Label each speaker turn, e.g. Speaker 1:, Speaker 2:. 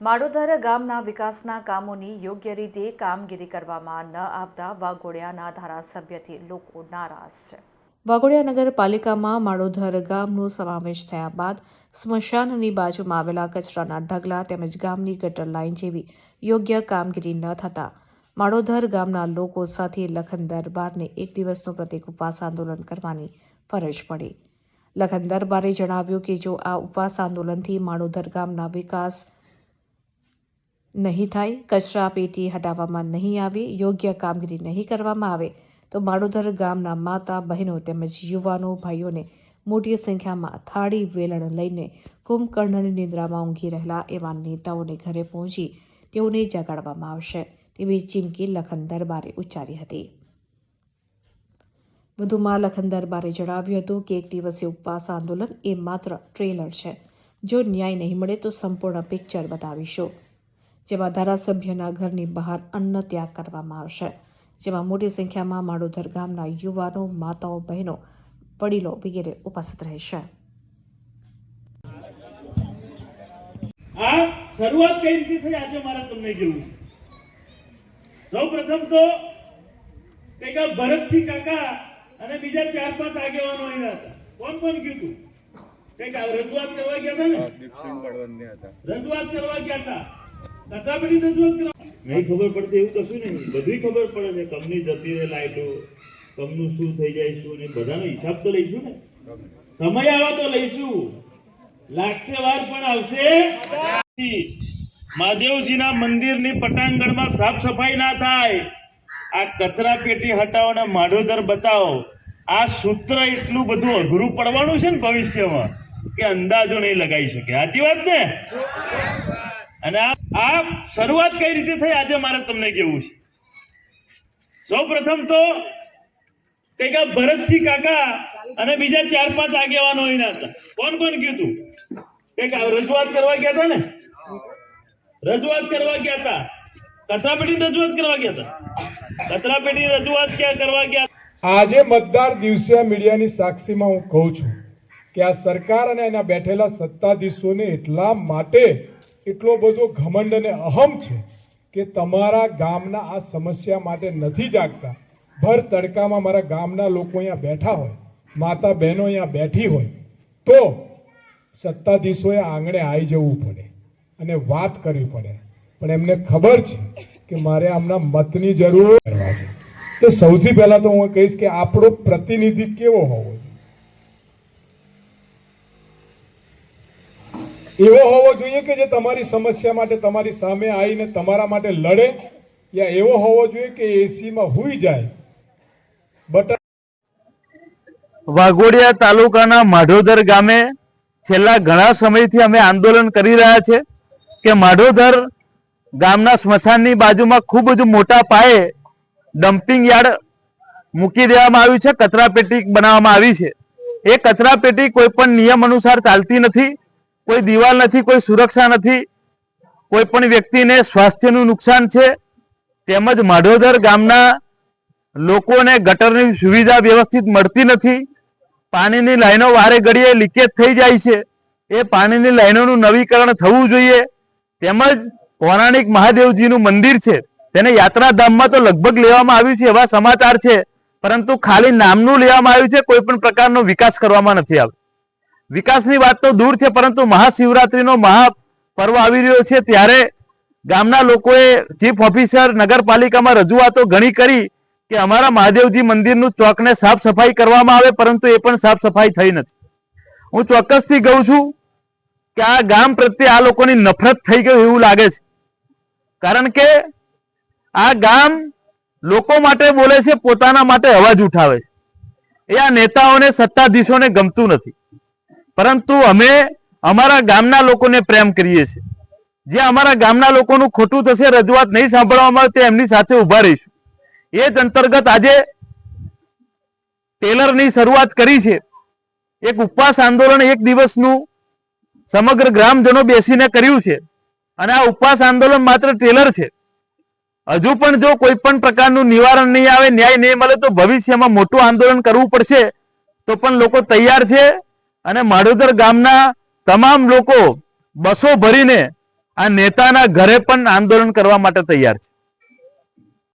Speaker 1: માડોદર ગામના વિકાસના કામોની યોગ્ય રીતે કામગીરી કરવામાં ન આવતા વાઘોડિયાના ધારાસભ્યથી લોકો નારાજ છે. વાઘોડિયા નગરપાલિકામાં માડોધર ગામનો સમાવેશ થયા બાદ સ્મશાનની બાજુમાં આવેલા કચરાના ઢગલા તેમજ ગામની ગટર લાઇન જેવી યોગ્ય કામગીરી ન થતા માડોધર ગામના લોકો સાથે લખન દરબારને એક દિવસનો પ્રતિક ઉપવાસ આંદોલન કરવાની ફરજ પડી. લખન દરબારે જણાવ્યું કે જો આ ઉપવાસ આંદોલનથી માડોધર ગામના વિકાસ નહીં થાય, કચરા પેટી હટાવવામાં નહીં આવે, યોગ્ય કામગીરી નહીં કરવામાં આવે, તો માડોદર ગામના માતા, બહેનો તેમજ યુવાનો, ભાઈઓને મોટી સંખ્યામાં થાળી, વેલણ લઈને કુંભકર્ણની નિદ્રામાં ઊંઘી રહેલા એવા નેતાઓને ઘરે પહોંચી તેઓને જગાડવામાં આવશે તેવી ચીમકી લખન દરબારે ઉચ્ચારી હતી. વધુમાં લખન દરબારે જણાવ્યું હતું કે એક દિવસીય ઉપવાસ આંદોલન એ માત્ર ટ્રેલર છે. જો ન્યાય નહીં મળે તો સંપૂર્ણ પિક્ચર બતાવીશું. જેમાં ધારાસભ્યના ઘરની બહાર અન્ન ત્યાગ કરવામાં આવશે. જેમાં મોટી સંખ્યામાં માડોદર ગામના યુવાનો માતાઓ બહેનો વડીલો વગેરે ઉપસ્થિત રહેશે.
Speaker 2: આ શરૂઆત કઈ રીતે થઈ? આજે મારે તમને જોવું સૌ પ્રથમ તો કંઈક ભરતસિંહ કાકા અને બીજા ચાર પાંચ આગેવાનો અહીંયા હતા. કોણ કોણ કીધું કંઈક રજૂઆત કરવા ગયા હતા ને? રજૂઆત કરવા ગયા હતા. નહીં ખબર પડતી એવું કશું નહીં. બધી ખબર પડે છે. કમની જતી રહે લાઈટો. કમનું શું થઈ જાય, શું ને બધાનો હિસાબ તો લઈશું ને. સમય આવે તો લઈશું. લાગતે વાર પણ આવશે. મહાદેવજીના મંદિરની પટાંગણમાં સાફ સફાઈ ના થાય. આ કચરા પેટી હટાવો ને માઢોદર બચાવો. આ સૂત્ર એટલું બધું અઘરું પડવાનું છે ને ભવિષ્યમાં કે અંદાજો નહીં લગાવી શકે. સાચી વાત ને? અને આ શરૂઆત કઈ રીતે થઈ? આજે મારે તમને કેવું છે. સૌ પ્રથમ તો કંઈક ભરતસિંહ કાકા અને બીજા ચાર પાંચ આગેવાનો અહીંના હતા. કોણ કોણ કીધું કંઈક રજૂઆત કરવા ગયા હતા ને? રજૂઆત કરવા ગયા હતા કચરાપેટી રજૂઆત કરવા ગયા હતા કચરાપેટી રજૂઆત ક્યાં કરવા ગયા
Speaker 3: આજે મતદાર દિવસે મીડિયાની સાક્ષીમાં હું કહું છું કે આ સરકાર અને એના બેઠેલા સત્તાધીશોને એટલા માટે એટલો બધો ઘમંડ અને અહમ છે કે તમારા ગામના આ સમસ્યા માટે નથી જાગતા. ભર તડકામાં મારા ગામના લોકો અહીંયા બેઠા હોય, માતા બહેનો અહીંયા બેઠી હોય, તો સત્તાધીશોએ આંગણે આવી જવું પડે અને વાત કરવી પડે. પણ એમને ખબર છે કે મારે આમના મતની જરૂર કરવા છે. તો સૌથી પહેલાં તો હું કહીશ કે આપણો પ્રતિનિધિ કેવો હોવો એવો હોવો જોઈએ કે જે તમારી સમસ્યા માટે, તમારી સામે આવીને તમારા માટે લડે, યા એવો હોવો જોઈએ કે એસીમાં હુઈ જાય. બટ
Speaker 4: વાઘોડિયા તાલુકાના માઢોદર ગામે છેલ્લા ઘણા સમયથી અમે આંદોલન કરી રહ્યા છે કે માઢોદર ગામના સ્મશાનની બાજુમાં ખૂબ જ મોટા પાયે ડમ્પિંગ યાર્ડ મૂકી દેવામાં આવ્યું છે, કચરાપેટી બનાવવામાં આવી છે. એ કચરાપેટી કોઈ પણ નિયમ અનુસાર ચાલતી નથી. કોઈ દિવાલ નથી, કોઈ સુરક્ષા નથી, કોઈ પણ વ્યક્તિને સ્વાસ્થ્યનું નુકસાન છે, તેમજ માઢોદર ગામના લોકોને ગટરની સુવિધા વ્યવસ્થિત મળતી નથી, પાણીની લાઈનો વારે ઘડીએ લીકેજ થઈ જાય છે, એ પાણીની લાઈનોનું નવીકરણ થવું જોઈએ, તેમજ પૌરાણિક મહાદેવજીનું મંદિર છે, તેને યાત્રાધામમાં તો લગભગ લેવામાં આવ્યું છે એવા સમાચાર છે, પરંતુ ખાલી નામનું લેવામાં આવ્યું છે, કોઈ પણ પ્રકારનો વિકાસ કરવામાં નથી આવ્યો વિકાસની વાત તો દૂર છે, પરંતુ મહાશિવરાત્રિનો મહાપર્વ આવી રહ્યો છે. ત્યારે ગામના લોકોએ ચીફ ઓફિસર નગરપાલિકામાં રજૂઆતો ઘણી કરી કે અમારા મહાદેવજી મંદિરનું ચોકને સાફ સફાઈ કરવામાં આવે, પરંતુ એ પણ સાફ સફાઈ થઈ નથી. હું ચોક્કસથી કહું છું કે આ ગામ પ્રત્યે આ લોકોની નફરત થઈ ગઈ એવું લાગે છે. કારણ કે આ ગામ લોકો માટે બોલે છે, પોતાના માટે અવાજ ઉઠાવે છે. એ આ નેતાઓને, સત્તાધીશોને ગમતું નથી. પરંતુ અમે અમારા ગામના લોકોને પ્રેમ કરીએ છીએ. જે અમારા ગામના લોકોનું ખોટું થશે, રજૂઆત નહીં સાંભળવામાં આવે, તે એમની સાથે ઊભા રહીશું. એ જ અંતર્ગત આજે ટેલરની શરૂઆત કરી છે. એક ઉપવાસ આંદોલન એક દિવસનું સમગ્ર ગ્રામજનો બેસીને કર્યું છે. અને આ ઉપવાસ આંદોલન માત્ર ટેલર છે. હજુ પણ જો કોઈ પણ પ્રકારનું નિવારણ નહીં આવે, ન્યાય નહીં મળે, તો ભવિષ્યમાં મોટું આંદોલન કરવું પડશે. તો પણ લોકો તૈયાર છે. અને માડોદર ગામના તમામ લોકો બસો ભરીને આ નેતાના ઘરે પણ આંદોલન કરવા માટે તૈયાર છે.